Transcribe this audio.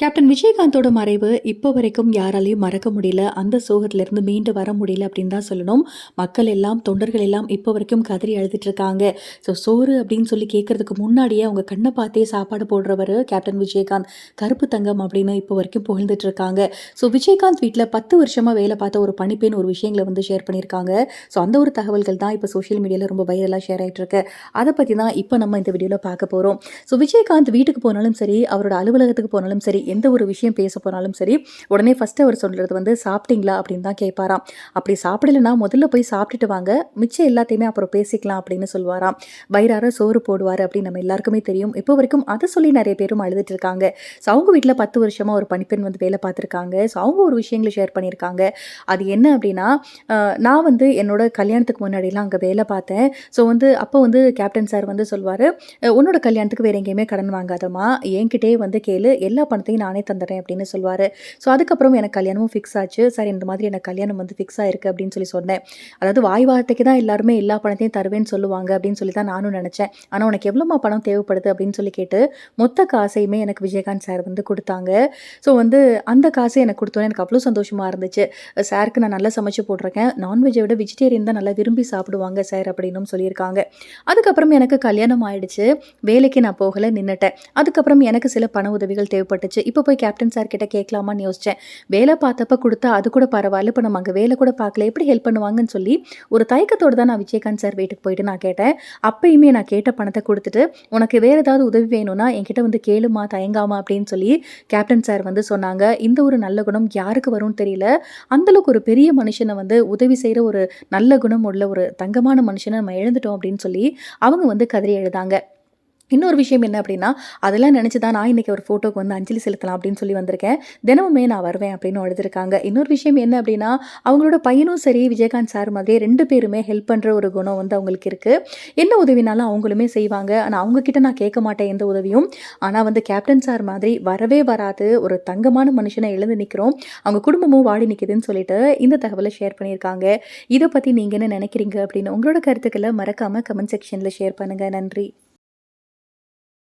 Captain விஜயகாந்தோட மறைவு இப்போ வரைக்கும் யாராலையும் மறக்க முடியல. அந்த சோகத்திலிருந்து மீண்டு வர முடியல அப்படின்னு தான் சொல்லணும். மக்கள் எல்லாம் தொண்டர்கள் எல்லாம் இப்போ வரைக்கும் கதறி அழுதுட்டு இருக்காங்க. ஸோ சோறு அப்படின்னு சொல்லி கேட்கறதுக்கு முன்னாடியே அவங்க கண்ணை பார்த்தே சாப்பாடு போடுறவர் கேப்டன் விஜயகாந்த். கருப்பு தங்கம் அப்படின்னு இப்போ வரைக்கும் புகழ்ந்துட்டு இருக்காங்க. ஸோ விஜயகாந்த் வீட்டில் பத்து வருஷமாக வேலை பார்த்த ஒரு பணிப்பெண் ஒரு விஷயங்களை வந்து ஷேர் பண்ணியிருக்காங்க. ஸோ அந்த ஒரு தகவல்கள் தான் இப்போ சோஷியல் மீடியாவில் ரொம்ப வைரலாக ஷேர் ஆகிட்டு இருக்கு. அதை பற்றி தான் இப்போ நம்ம இந்த வீடியோவில் பார்க்க போகிறோம் ஸோ விஜயகாந்த் வீட்டுக்கு போனாலும் சரி அவரோட அலுவலகத்துக்கு போனாலும் சரி எந்த ஒரு விஷயம் பேச போனாலும் சரி உடனே ஃபஸ்ட்டு அவர் சொல்கிறது வந்து சாப்பிட்டீங்களா? அப்படின்னு தான் கேட்பாராம். அப்படி சாப்பிடலைன்னா முதல்ல போய் சாப்பிட்டுட்டு வாங்க. மிச்சம் எல்லாத்தையுமே அப்புறம் பேசிக்கலாம் அப்படின்னு சொல்லுவாராம் வயிறார சோறு போடுவார் அப்படின்னு நம்ம எல்லாருக்குமே தெரியும். இப்போ வரைக்கும் அதை சொல்லி நிறைய பேரும் அழுதுட்டு இருக்காங்க. ஸோ அவங்க வீட்டில் பத்து வருஷமாக ஒரு பணிப்பெண் வந்து வேலை பார்த்துருக்காங்க. ஸோ அவங்க ஒரு விஷயங்களை ஷேர் பண்ணியிருக்காங்க. அது என்ன அப்படின்னா நான் வந்து என்னோட கல்யாணத்துக்கு முன்னாடிலாம் அங்கே வேலை பார்த்தேன். ஸோ வந்து அப்போ வந்து கேப்டன் சார் வந்து சொல்வார் உன்னோட கல்யாணத்துக்கு வேறு எங்கேயுமே கடன் வாங்காதம்மா. என்கிட்டே வந்து கேளு. எல்லா பணத்தையும் நானே தந்துடுறேன் அப்படின்னு சொல்லுவார் ஸோ அதுக்கப்புறம் எனக்கு கல்யாணமும் ஃபிக்ஸ் ஆச்சு. சார் இந்த மாதிரி எனக்கு கல்யாணம் வந்து ஃபிக்ஸ் ஆயிருக்கு அப்படின்னு சொல்லி சொன்னேன். அதாவது வாய் வார்த்தைக்கு தான் எல்லாருமே எல்லா பணத்தையும் தருவேன்னு சொல்லுவாங்க அப்படின்னு சொல்லி தான் நானும் நினச்சேன். ஆனால் உனக்கு எவ்வளோமா பணம் தேவைப்படுது அப்படின்னு சொல்லி கேட்டு மொத்த காசையுமே எனக்கு விஜயகாந்த் சார் வந்து கொடுத்தாங்க. ஸோ வந்து அந்த காசை எனக்கு கொடுத்தோன்னே எனக்கு அவ்வளோ சந்தோஷமாக இருந்துச்சு. சாருக்கு நான் நல்லா சமைச்சு போட்டிருக்கேன். நான்வெஜ்ஜை விட வெஜிடேரியன் தான் நல்லா விரும்பி சாப்பிடுவாங்க சார் அப்படின்னும் சொல்லியிருக்காங்க. அதுக்கப்புறம் எனக்கு கல்யாணம் ஆயிடுச்சு. வேலைக்கு நான் போகலை நின்றுட்டேன் அதுக்கப்புறம் எனக்கு சில பண உதவிகள் தேவைப்பட்டுச்சு. இப்போ போய் கேப்டன் சார் கிட்ட கேட்கலாமான்னு யோசித்தேன் வேலை பார்த்தப்ப கொடுத்தா அது கூட பரவாயில்ல. இப்போ நம்ம அங்கே வேலை கூட பார்க்கல. எப்படி ஹெல்ப் பண்ணுவாங்கன்னு சொல்லி ஒரு தயக்கத்தோடு தான் நான் விஜயகாந்த் சார் வீட்டுக்கு போயிட்டு நான் கேட்டேன். அப்பயுமே நான் கேட்ட பணத்தை கொடுத்துட்டு உனக்கு வேறு ஏதாவது உதவி வேணும்னா என்கிட்ட வந்து கேளுமா தயங்காமா அப்படின்னு சொல்லி கேப்டன் சார் வந்து சொன்னாங்க. இந்த ஒரு நல்ல குணம் யாருக்கு வரும்னு தெரியல. அந்தளவுக்கு ஒரு பெரிய மனுஷனை வந்து உதவி செய்கிற ஒரு நல்ல குணம் உள்ள ஒரு தங்கமான மனுஷனை நம்ம எழுந்துட்டோம் அப்படின்னு சொல்லி அவங்க வந்து கதறி எழுதாங்க. இன்னொரு விஷயம் என்ன அப்படின்னா அதெல்லாம் நினச்சி தான் நான் இன்றைக்கி ஒரு ஃபோட்டோக்கு வந்து அஞ்சலி செலுத்தலாம் அப்படின்னு சொல்லி வந்திருக்கேன். தினமுமே நான் வருவேன் அப்படின்னு எழுதியிருக்காங்க. இன்னொரு விஷயம் என்ன அப்படின்னா அவங்களோட பையனும் சரி விஜயகாந்த் சார் மாதிரியே ரெண்டு பேருமே ஹெல்ப் பண்ணுற ஒரு குணம் வந்து அவங்களுக்கு இருக்குது என்ன உதவினாலும் அவங்களுமே செய்வாங்க. ஆனால் அவங்கக்கிட்ட நான் கேட்க மாட்டேன் எந்த உதவியும். ஆனால் வந்து கேப்டன் சார் மாதிரி வரவே வராது. ஒரு தங்கமான மனுஷனை எழுந்து நிற்கிறோம் அவங்க குடும்பமும் வாடி நிற்குதுன்னு சொல்லிட்டு இந்த தகவலை ஷேர் பண்ணியிருக்காங்க. இதை பற்றி நீங்கள் என்ன நினைக்கிறீங்க அப்படின்னு உங்களோட கருத்துக்களை மறக்காமல் கமெண்ட் செக்ஷனில் ஷேர் பண்ணுங்கள் நன்றி.